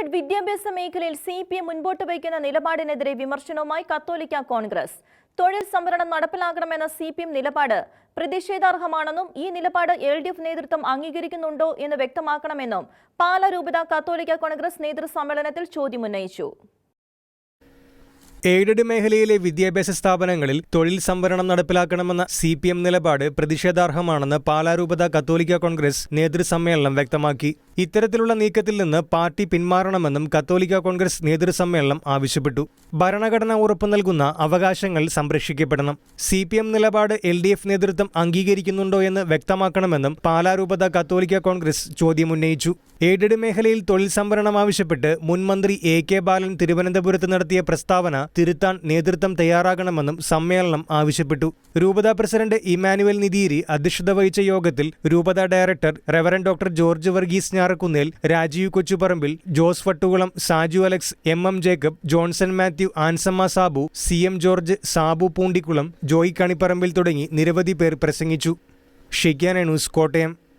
Aided വിദ്യാഭ്യാസ മേഖലയിൽ C P M മുൻപോട്ട് വയ്ക്കുന്ന നിലപാടിനെതിരെ വിമർശനവുമായി കത്തോലിക്ക കോൺഗ്രസ്. തൊഴിൽ സംവരണം നടപ്പിലാക്കണമെന്ന സി പി എം നിലപാട് പ്രതിഷേധാർഹമാണെന്നും ഈ നിലപാട് എൽ ഡി എഫ് നേതൃത്വം അംഗീകരിക്കുന്നുണ്ടോ എന്ന് വ്യക്തമാക്കണമെന്നും പാലരൂപത കത്തോലിക്ക കോൺഗ്രസ് നേതൃസമ്മേളനത്തിൽ ചോദ്യമുന്നയിച്ചു എയ്ഡഡ് മേഖലയിലെ വിദ്യാഭ്യാസ സ്ഥാപനങ്ങളിൽ തൊഴിൽ സംവരണം നടപ്പിലാക്കണമെന്ന സി പി എം നിലപാട് പ്രതിഷേധാർഹമാണെന്ന് പാലാരൂപത കത്തോലിക്ക കോൺഗ്രസ് നേതൃസമ്മേളനം വ്യക്തമാക്കി. ഇത്തരത്തിലുള്ള നീക്കത്തിൽ നിന്ന് പാർട്ടി പിന്മാറണമെന്നും കത്തോലിക്ക കോൺഗ്രസ് നേതൃസമ്മേളനം ആവശ്യപ്പെട്ടു. ഭരണഘടന ഉറപ്പു നൽകുന്ന അവകാശങ്ങൾ സംരക്ഷിക്കപ്പെടണം. സി പി എം നിലപാട് എൽ ഡി എഫ് നേതൃത്വം അംഗീകരിക്കുന്നുണ്ടോ എന്ന് വ്യക്തമാക്കണമെന്നും പാലാരൂപത കത്തോലിക്ക കോൺഗ്രസ് ചോദ്യമുന്നയിച്ചു എയ്ഡഡ് മേഖലയിൽ തൊഴിൽ സംവരണം ആവശ്യപ്പെട്ട് മുൻ മന്ത്രി എ കെ ബാലൻ തിരുവനന്തപുരത്ത് നടത്തിയ പ്രസ്താവന തിരുത്താൻ നേതൃത്വം തയ്യാറാകണമെന്നും സമ്മേളനം ആവശ്യപ്പെട്ടു. രൂപത പ്രസിഡന്റ് ഇമാനുവൽ നിതീരി അധ്യക്ഷത വഹിച്ച യോഗത്തിൽ രൂപത director reverend doctor George Varghese Njarakkunnel Rajeev Kochuparambil Jose Vattukulam Saju Alex M M Jacob Johnson Mathew Ansamma Sabu C M George Sabu Poondikulam Joy Kanipparambil തുടങ്ങി നിരവധി പേർ പ്രസംഗിച്ചു. ഷിക്കാന ന്യൂസ് കോട്ടയം.